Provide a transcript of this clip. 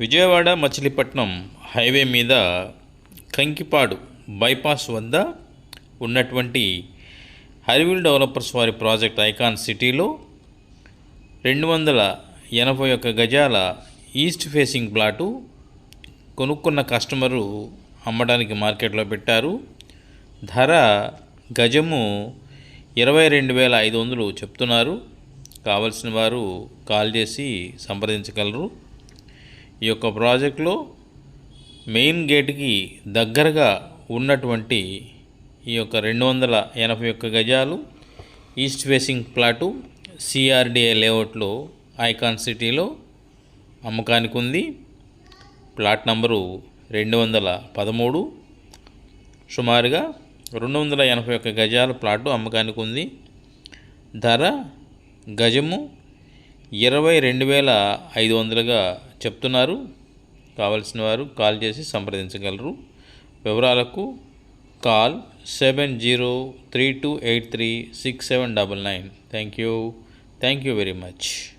Vijayawada Machilipatnam highway మీద Kankipadu bypass వద్ద ఉన్నటువంటి హరివిల్ డెవలపర్స్ వారి ప్రాజెక్ట్ ఐకాన్ సిటీలో రెండు వందల ఎనభై ఒక్క గజాల ఈస్ట్ ఫేసింగ్ ప్లాటు కొనుక్కున్న కస్టమరు అమ్మడానికి మార్కెట్లో పెట్టారు. ధర గజము ఇరవై రెండు వేల ఐదు వందలు చెప్తున్నారు. కావలసిన వారు కాల్ చేసి సంప్రదించగలరు. ఈ యొక్క ప్రాజెక్టులో మెయిన్ గేట్కి దగ్గరగా ఉన్నటువంటి ఈ యొక్క రెండు వందల ఎనభై ఒక్క గజాలు ఈస్ట్ ఫేసింగ్ ప్లాటు సిఆర్డిఏ లేఅవుట్లో ఐకాన్ సిటీలో అమ్మకానికి ఉంది. ప్లాట్ నంబరు రెండు వందల పదమూడు. సుమారుగా రెండు వందల ఎనభై ఒక్క గజాల ప్లాటు అమ్మకానికి ఉంది. ధర గజము ఇరవై రెండు వేల ఐదు వందలుగా చెప్తున్నారు. కావలసిన వారు కాల్ చేసి సంప్రదించగలరు. వివరాలకు call seven zero three two eight three six seven double nine. Thank you. Thank you very much.